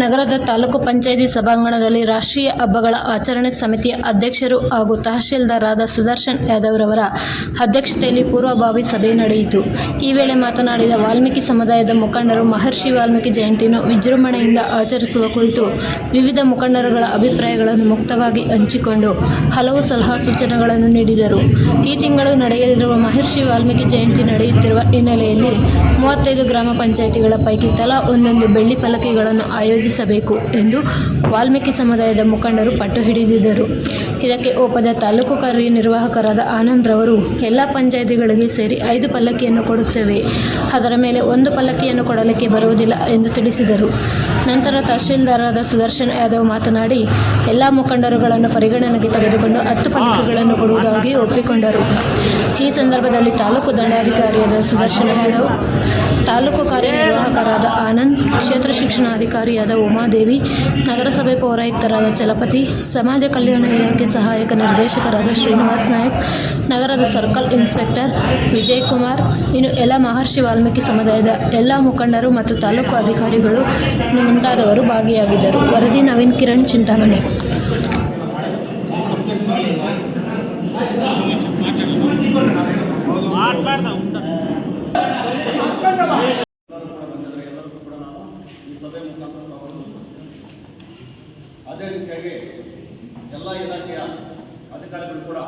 ನಗರದ ತಾಲೂಕು ಪಂಚಾಯಿತಿ ಸಭಾಂಗಣದಲ್ಲಿ ರಾಷ್ಟ್ರೀಯ ಹಬ್ಬಗಳ ಆಚರಣೆ ಸಮಿತಿಯ ಅಧ್ಯಕ್ಷರು ಹಾಗೂ ತಹಶೀಲ್ದಾರಾದ ಸುದರ್ಶನ್ ಯಾದವ್ರವರ ಅಧ್ಯಕ್ಷತೆಯಲ್ಲಿ ಪೂರ್ವಭಾವಿ ಸಭೆ ನಡೆಯಿತು. ಈ ವೇಳೆ ಮಾತನಾಡಿದ ವಾಲ್ಮೀಕಿ ಸಮುದಾಯದ ಮುಖಂಡರು ಮಹರ್ಷಿ ವಾಲ್ಮೀಕಿ ಜಯಂತಿಯನ್ನು ವಿಜೃಂಭಣೆಯಿಂದ ಆಚರಿಸುವ ಕುರಿತು ವಿವಿಧ ಮುಖಂಡರುಗಳ ಅಭಿಪ್ರಾಯಗಳನ್ನು ಮುಕ್ತವಾಗಿ ಹಂಚಿಕೊಂಡು ಹಲವು ಸಲಹಾ ಸೂಚನೆಗಳನ್ನು ನೀಡಿದರು. ಈ ತಿಂಗಳು ನಡೆಯಲಿರುವ ಮಹರ್ಷಿ ವಾಲ್ಮೀಕಿ ಜಯಂತಿ ನಡೆಯುತ್ತಿರುವ ಹಿನ್ನೆಲೆಯಲ್ಲಿ ಮೂವತ್ತೈದು ಗ್ರಾಮ ಪಂಚಾಯಿತಿಗಳ ಪೈಕಿ ತಲಾ ಒಂದೊಂದು ಬೆಳ್ಳಿ ಫಲಕೆಗಳನ್ನು ಆಯೋಜಿಸಬೇಕು ಎಂದು ವಾಲ್ಮೀಕಿ ಸಮುದಾಯದ ಮುಖಂಡರು ಪಟ್ಟು ಹಿಡಿದಿದ್ದರು. ಇದಕ್ಕೆ ಒಪ್ಪದ ತಾಲೂಕು ಕಾರ್ಯನಿರ್ವಾಹಕರಾದ ಆನಂದ್ ರವರು, ಎಲ್ಲ ಪಂಚಾಯಿತಿಗಳಿಗೆ ಸೇರಿ ಐದು ಪಲ್ಲಕ್ಕಿಯನ್ನು ಕೊಡುತ್ತೇವೆ. ಅದರ ಮೇಲೆ ಒಂದು ಪಲ್ಲಕ್ಕಿಯನ್ನು ಕೊಡಲಿಕ್ಕೆ ಬರುವುದಿಲ್ಲ ಎಂದು ತಿಳಿಸಿದರು. ನಂತರ ತಹಶೀಲ್ದಾರರಾದ ಸುದರ್ಶನ್ ಯಾದವ್ ಮಾತನಾಡಿ, ಎಲ್ಲ ಮುಖಂಡರುಗಳನ್ನು ಪರಿಗಣನೆಗೆ ತೆಗೆದುಕೊಂಡು ಹತ್ತು ಪಲ್ಲಕ್ಕಿಗಳನ್ನು ಕೊಡುವುದಾಗಿ ಒಪ್ಪಿಕೊಂಡರು. ಈ ಸಂದರ್ಭದಲ್ಲಿ ತಾಲೂಕು ದಂಡಾಧಿಕಾರಿಯಾದ ಸುದರ್ಶನ್ ಯಾದವ್, ತಾಲೂಕು ಕಾರ್ಯನಿರ್ವಾಹಕರಾದ ಆನಂದ್, ಕ್ಷೇತ್ರ ಶಿಕ್ಷಣಾಧಿಕಾರಿಯಾದ ಉಮಾದೇವಿ, ನಗರಸಭೆ ಪೌರಾಯುಕ್ತರಾದ ಚಲಪತಿ, ಸಮಾಜ ಕಲ್ಯಾಣ ಇಲಾಖೆ ಸಹಾಯಕ ನಿರ್ದೇಶಕರಾದ ಶ್ರೀನಿವಾಸ್ ನಾಯಕ್, ನಗರದ ಸರ್ಕಲ್ ಇನ್ಸ್ಪೆಕ್ಟರ್ ವಿಜಯ್ ಕುಮಾರ್ ಇನ್ನು ಎಲ್ಲ ಮಹರ್ಷಿ ವಾಲ್ಮೀಕಿ ಸಮುದಾಯದ ಎಲ್ಲ ಮುಖಂಡರು ಮತ್ತು ತಾಲೂಕು ಅಧಿಕಾರಿಗಳು ಮುಂತಾದವರು ಭಾಗಿಯಾಗಿದ್ದರು. ವರದಿ ನವೀನ್ ಕಿರಣ್ ಚಿಂತಾಮಣಿ ಎಲ್ಲರಿಗೂ ಕೂಡ ನಾವು ಈ ಸಭೆ ಮುಖಾಂತರ ಸ್ವಾಗತ ಅದೇ ರೀತಿಯಾಗಿ ಎಲ್ಲ ಇಲಾಖೆಯ ಅಧಿಕಾರಿಗಳು ಕೂಡ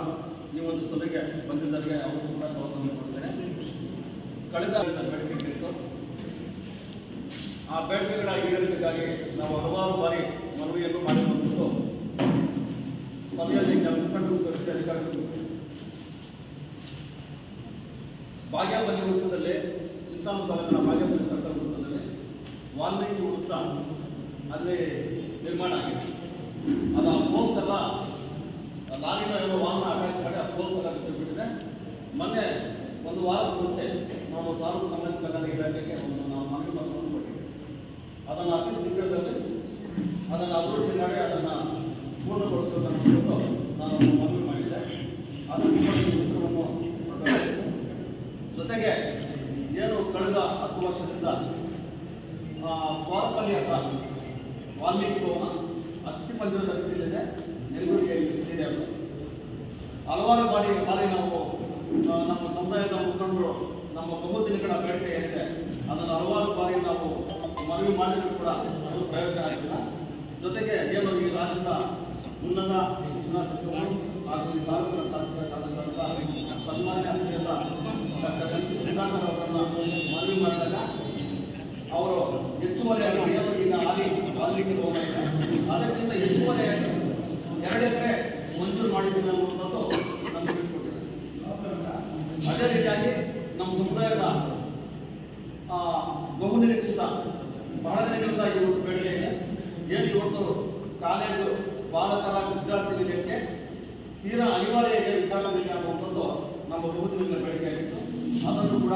ಈ ಒಂದು ಸಭೆಗೆ ಬಂದಿದ್ದರಿಗೆ ಅವರು ಕೂಡ ಸ್ವಾಗತ ಕೊಡ್ತೇನೆ ಕಳೆದ ಬೇಡಿಕೆ ಇತ್ತು ಆ ಬೇಡಿಕೆಗಳ ಈಡೇರಿಕೆಗಾಗಿ ನಾವು ಹಲವಾರು ಬಾರಿ ಮನವಿಯನ್ನು ಮಾಡಿಕೊಂಡು ಸಭೆಯಲ್ಲಿ ಮುಖಂಡರು ಅಧಿಕಾರಿಗಳು ಬಾಗೇಪಲ್ಲಿ ವೃತ್ತದಲ್ಲಿ ಚಿಂತಾಮಣಿ ತಾಲೂಕಿನ ಬಾಗೇಪಲ್ಲಿ ಸರ್ಕಾರ ವೃತ್ತದಲ್ಲಿ ವಾಲ್ಮೀಕಿ ವೃತ್ತ ಅಲ್ಲಿ ನಿರ್ಮಾಣ ಆಗಿದೆ. ಅದು ಆ ಪೋಲ್ಸ್ ಎಲ್ಲ ಲಾರಿನ ಏನೋ ವಾಹನ ಅಟ್ಯಾಕ್ ಮಾಡಿ ಆ ಪೋಲ್ಸ್ ಎಲ್ಲ ಬಿಟ್ಟಿದೆ ಮೊನ್ನೆ ಒಂದು ವಾರದ ಮುಂಚೆ ನಾವು ತಾಲೂಕು ಸಮಾಜ ಕಲ್ಯಾಣ ಇಲಾಖೆಗೆ ಒಂದು ನಾವು ಮನವಿ ಪತ್ರವನ್ನು ಕೊಟ್ಟಿದ್ದೆ. ಅದನ್ನು ಅತಿ ಶೀಘ್ರದಲ್ಲಿ ಅದನ್ನು ಅಭಿವೃದ್ಧಿ ಮಾಡಿ ಅದನ್ನು ಪೂರ್ಣಗೊಳಿಸಬೇಕು ಅಂತ ನಾನು ಮನವಿ ಮಾಡಿದ್ದೆ. ಅದನ್ನು. ಜೊತೆಗೆ ಏನು ಕಳೆದ ಹತ್ತು ವರ್ಷದಿಂದ ಸ್ವಾರಪಲ್ಲಿ ಹತ್ರ ವಾಲ್ಮೀಕಿ ಭವನ ಅಸ್ಥಿ ಪಂಜರದ ಏರಿಯಾಗಳು ಹಲವಾರು ಬಾರಿ ಬಾರಿ ನಾವು ನಮ್ಮ ಸಮುದಾಯದ ಮುಖಂಡರು ನಮ್ಮ ಬಹುದಿನಗಳ ಬೇಡಿಕೆ ಏನಿದೆ, ಅದನ್ನು ಹಲವಾರು ಬಾರಿ ನಾವು ಮನವಿ ಮಾಡಿದ್ರು ಕೂಡ ಅದು ಪ್ರಯೋಜನ ಆಗಿಲ್ಲ. ಜೊತೆಗೆ ಏನು ಈ ರಾಜ್ಯದ ಉನ್ನತ ಶಿಕ್ಷಣ ಸಚಿವರು ಹಾಗೂ ಈ ತಾಲೂಕಿನ ಶಾಸಕರಾದಂತಹ ಸನ್ಮಾನ್ಯ ಡಾಕ್ಟರ್ ಎಸ್ ಅವರನ್ನ ಮನವಿ ಮಾಡಿದಾಗ ಅವರು ಹೆಚ್ಚುವರಿಯಾಗಿ ಏನು ಈಗ ವಾಲ್ಮೀಕಿ ಭವನ ಇದೆ ಅದಕ್ಕಿಂತ ಹೆಚ್ಚುವರಿಯಾಗಿ ಎರಡು ಎಕರೆ ಮಂಜೂರು ಮಾಡಿದ್ದೀನಿ ಅನ್ನುವಂಥದ್ದು ತಿಳಿಸ್ಕೊಟ್ಟಿದ್ದಾರೆ. ಅದೇ ರೀತಿಯಾಗಿ ನಮ್ಮ ಸಮುದಾಯದ ಬಹುನಿರೀಕ್ಷಿತ ಬಹಳ ದಿನಗಳಿಂದ ಒಂದು ಬೇಡಿಕೆ ಇದೆ. ಏನು ಇವತ್ತು ಕಾಲೇಜು ಬಾಲಕರ ವಿದ್ಯಾರ್ಥಿ ನಿಲಯಕ್ಕೆ ತೀರಾ ಅನಿವಾರ್ಯ ಇದೆ ವಿಚಾರ ಅನ್ನುವಂಥದ್ದು ನಮ್ಮ ಬಹುದಿನಗಳ ಬೇಡಿಕೆ ಆಗಿತ್ತು. ಅದನ್ನು ಕೂಡ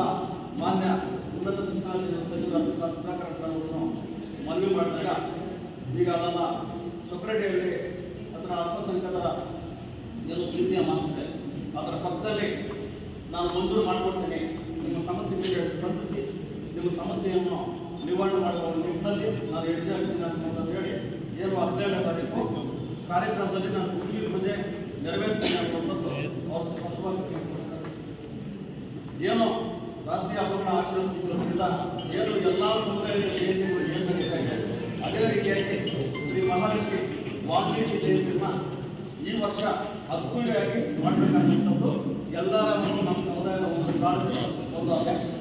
ಮಾನ್ಯ ಉನ್ನತ ಶಿಕ್ಷಣ ಸಚಿವರಾದ ಸುಧಾಕರ್ ಅವರನ್ನು ಮನವಿ ಮಾಡಿದಾಗ ಈಗ ಅದನ್ನು ಸೊಕ್ರೆಟಿಯಲ್ಲಿ ಅದರ ಅಲ್ಪಸಂಖ್ಯಾತರ ಏನು ಪಿ ಸಿ ಅದರ ಪಕ್ಕದಲ್ಲಿ ನಾನು ಮಂಜೂರು ಮಾಡಿಕೊಡ್ತೇನೆ. ನಿಮ್ಮ ಸಮಸ್ಯೆಗಳಿಗೆ ಸ್ಪಂದಿಸಿ ನಿಮ್ಮ ಸಮಸ್ಯೆಯನ್ನು ನಿವಾರಣೆ ಮಾಡುವ ನಿಟ್ಟಿನಲ್ಲಿ ನಾನು ಹೆಚ್ಚಾಗ್ತೀನಿ ಅಂತ ಹೇಳಿ ಏನು ತಾರೀಕು ಕಾರ್ಯಕ್ರಮದಲ್ಲಿ ನಾನು ಹುಡುಗಿ ಪ್ರಜೆ ನೆರವೇರಿಸ್ತೀನಿ ಅನ್ನುವಂಥದ್ದು ಅವರು ಸ್ಪಷ್ಟವಾಗಿ ಏನು ರಾಷ್ಟ್ರೀಯ ಹಬ್ಬವನ್ನು ಆಚರಿಸುವುದರಿಂದ ಏನು ಎಲ್ಲ ಸಮುದಾಯದಲ್ಲಿ ಏನು ನಡೀತಾ ಅದೇ ರೀತಿಯಾಗಿ ಶ್ರೀ ಮಹರ್ಷಿ ವಾಲ್ಮೀಕಿ ಜಯಂತಿಯನ್ನ ಈ ವರ್ಷ ಅದ್ಭುತವಾಗಿ ಮಾಡಬೇಕಾದಂಥದ್ದು ಎಲ್ಲರ ಒಂದು ನಮ್ಮ ಸಮುದಾಯದ ಒಂದು ಕಾಳಜಿ ಒಂದು ಅಪೇಕ್ಷೆ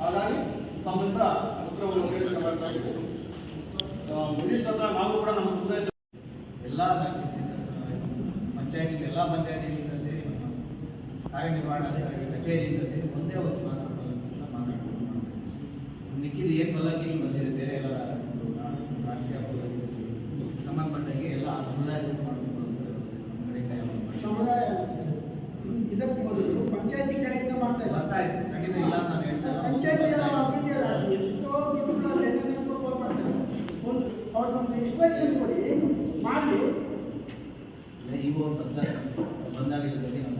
ಹಾಗಾಗಿ ತಮ್ಮಿಂದ ಉತ್ತರವನ್ನು ನಿರೀಕ್ಷೆ ಮಾಡ್ತಾ ಇದ್ದೀವಿ ಮುನೀಶ್ ಹತ್ರ ನಾವು ಕೂಡ ನಮ್ಮ ಸಮುದಾಯದ ಎಲ್ಲ ಪಂಚಾಯತಿ ಎಲ್ಲ ಮತ್ತು ಕಾರ್ಯನಿರ್ವಹಣಾಧಿಕಾರಿ ಕಚೇರಿಯಿಂದ ಸೇರಿ ಒಂದೇ ಒಂದು ಮಾತಾಡೋದನ್ನ ಮಾತಾಡ್ಕೊಂಡು ಮಿಕ್ಕಿದ ಏನು ಬಲ್ಲಕ್ಕಿಲ್ಲ ಬಂದಿದೆ ಬೇರೆ ಎಲ್ಲ ರಾಷ್ಟ್ರೀಯ ಹಬ್ಬಗಳಿಗೆ ಸಂಬಂಧಪಟ್ಟಾಗೆ ಎಲ್ಲ ಸಮುದಾಯದಲ್ಲಿ. ಸಮುದಾಯ. ಇದಕ್ಕೆ ಮೊದಲು ಪಂಚಾಯತಿ ಕಡೆಯಿಂದ ಮಾಡ್ತಾ ಇದ್ದಾರೆ ಬರ್ತಾ ಖಂಡಿತ ಇಲ್ಲ ನಾನು ಹೇಳ್ತಾ ಇಲ್ಲ. ಪಂಚಾಯತಿ ಅಭಿವೃದ್ಧಿ ಆಗಿದೆ. ಎಷ್ಟೋ ಒಂದು ಅವ್ರಿಗೊಂದು ಇನ್ಸ್ಟ್ರಕ್ಷನ್ ಕೊಡಿ ಮಾಡಿ ಇಲ್ಲ, ಈಗ ಒಂದು ಬಂದಾಗ ಬಂದಾಗ ಇದ್ರ ನಮ್ಮ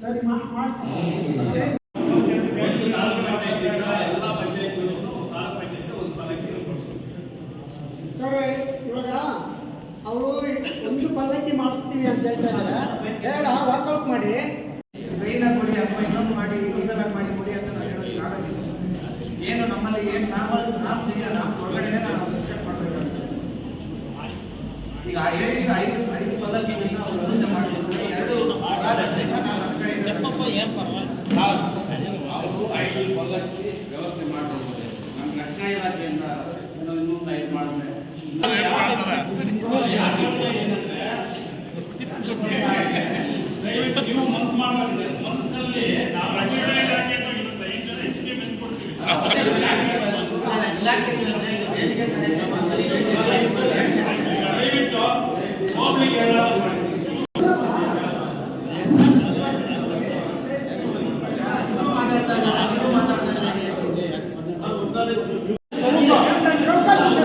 ಸರಿ ಮಾಡಿ ಸರ್, ಇವಾಗ ಅವರು ಒಂದು ಪಲ್ಲಕ್ಕಿ ಮಾಡಿಸ್ತೀವಿ ಅಂತ ಹೇಳ್ತಾ ಇದ್ದಾರೆ. ವಾಕೌಟ್ ಮಾಡಿ. ಟ್ರೈನ್ ಕೊಡಿ ಅಥವಾ ಇನ್ನೊಂದು ಮಾಡಿ ಇದನ್ನ ಮಾಡಿ, ಕೊಡಿ ಅಂತ ನಾವು ಹೇಳೋದು ಏನು ನಮ್ಮಲ್ಲಿ ಏನು ನಾವು ನಾವು ಸಿಗ ನಾವು ಹೊರಗಡೆ ನಾವು ಈಗ ಹೇಳಿದ ಐದು ಐದು ಪಲ್ಲಕ್ಕಿಗಳನ್ನ ಅವರು ಎರಡು ನಮ್ಮ ಅವರು ಐದು ಪಲ್ಲಕ್ಕಿ ವ್ಯವಸ್ಥೆ ಮಾಡ್ಬೋದು ನಮ್ಮ ರಕ್ಷಣಾ ಇಲಾಖೆಯಿಂದ ಇನ್ನೊಂದು ಐದು ಮಾಡಿದ್ರೆ. ದಯವಿಟ್ಟು ನೀವು ಮನಸ್ಸಲ್ಲಿ ನಾವು ರಕ್ಷಣಾ ಇಲಾಖೆ ಈಗ ವೇದಿಕೆ ಕಾರ್ಯಕ್ರಮ ಸರಿ ದಯವಿಟ್ಟು ಹೋಗ್ಲಿಕ್ಕೆ ಹೇಳೋದು ಮಾಡಿ. ಮಾತಾಡ್ತಾ ಇದ್ದಾರೆ ನೀವು ಮಾತಾಡ್ತಾ ಇದ್ದಾರೆ ಈಗ ನಮ್ಮ ಗ್ರಾಮೀಣ ಭಾಗದಲ್ಲಿ ನಮ್ಮ ಚೌಕಾಸಿ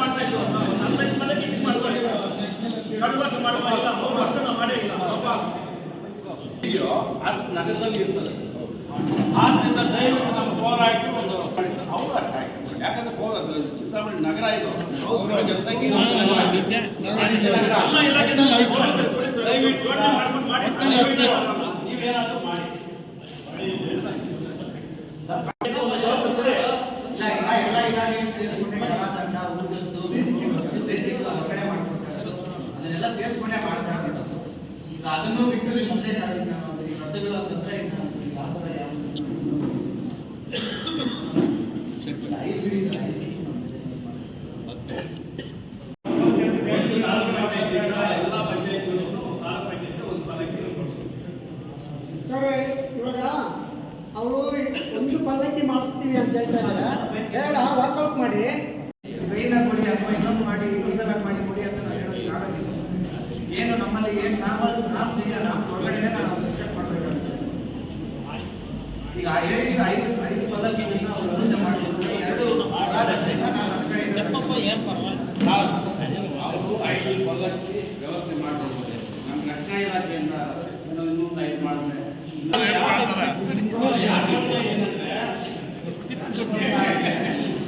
ಮಾಡ್ತಾ ಇದ್ರು ನಲವತ್ತು ಮನೆಗೆ ಇದು ಮಾಡ್ತಾ ಇದ್ರು ಕಳೆದ ವರ್ಷ ಮಾಡುವ ಇಲ್ಲ ಮೂರು ವರ್ಷ ನಾವು ಮಾಡೇ ಇಲ್ಲ ಪಾಪ ಇದೆಯೋ ಅದು ನಗರದಲ್ಲಿ ಇರ್ತದೆ. ಆದ್ರಿಂದ ದಯವಿಟ್ಟು ನಮ್ಮ ಹೋರಾಟ ಒಂದು ಮಾಡಿದ್ರು ಅವರು ಅರ್ಥ ಆಯ್ತು ಯಾಕಂದ್ರೆ ಹೋರ ಚಿಂತಾಮಣಿ ನಗರ ಇದು. ಅವ್ರ ಜನಸಂಖ್ಯೆ ಅಲ್ಲ ಇಲಾಖೆ ದಯವಿಟ್ಟು ಯೋಚನೆ ಮಾಡ್ಕೊಂಡು ಮಾಡಿ ನೀವೇನಾದ್ರೂ ಮಾಡಿ ಇಲ್ಲ ಇಲ್ಲ ಎಲ್ಲ ಇಲಾಖೆ ಸೇರಿಸ್ಕೊಂಡೆ ಕಲಾತಂಡ ಉಳಿದದ್ದು ವೇದಿಕೆ ಪಕ್ಷ ವೇದಿಕೆಗಳು ಆ ಕಡೆ ಮಾಡ್ಕೊಡ್ತಾರೆ ಅದನ್ನೆಲ್ಲ ಸೇರಿಸ್ಕೊಂಡೆ ಮಾಡ್ತಾ ಇರೋದು ಈಗ ಅದನ್ನು ಬಿಟ್ಟು ಇಲ್ಲಿ ಮೊದಲೇ ನಾಳೆ ನಾವು ಈ ರಥಗಳ ತಂತ್ರ ಇನ್ನು ಈಗ ಆ ಥರ ಯಾವ್ದು ಇಲ್ಲ, ಐದು ಬಿಡಿ ಸರ್, ಐದು ಮೊದಲೇ ಒಂದು ಪಲ್ಲಕ್ಕಿ ಕೊಡ್ತೀವಿ ಸರ್ ಇವಾಗ ಅವರು ಒಂದು ಪಲ್ಲಕ್ಕಿ ಮಾಡಿಸ್ತೀವಿ ಅಂತ ಹೇಳ್ತಾ ಇದ್ದಾರೆ. ಬೇಡ ವಾಕೌಟ್ ಮಾಡಿ. ಟ್ರೈನಾಗಿ ಕೊಡಿ ಅಥವಾ ಇನ್ನೊಂದು ಮಾಡಿ ಇದನ್ನ ಮಾಡಿ ಕೊಡಿ ಅಂತ ಏನು ಏನು ನಾವು ಮಾಡಬೇಕಾಗುತ್ತೆ ಈಗ ಹೇಳಿದ ಐದು ಐದು ಪಲ್ಲಕ್ಕಿಗಳನ್ನ ಅವರು ವ್ಯವಸ್ಥೆ ಮಾಡಬೇಕು ಎರಡು ನಾವು ನಮ್ಮ ಕಡೆಯಿಂದ ಅವರು ಐದು ಪಲ್ಲಕ್ಕಿ ವ್ಯವಸ್ಥೆ ಮಾಡ್ಬೋದು ನಮ್ಮ ರಕ್ಷಣಾ ಇಲಾಖೆಯಿಂದ ಏನೋ ಇನ್ನೊಂದು ಐದು ಮಾಡಿದ್ರೆ.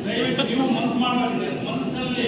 ದಯವಿಟ್ಟು ನೀವು ಮನಸ್ಸು ಮನಸ್ಸಲ್ಲಿ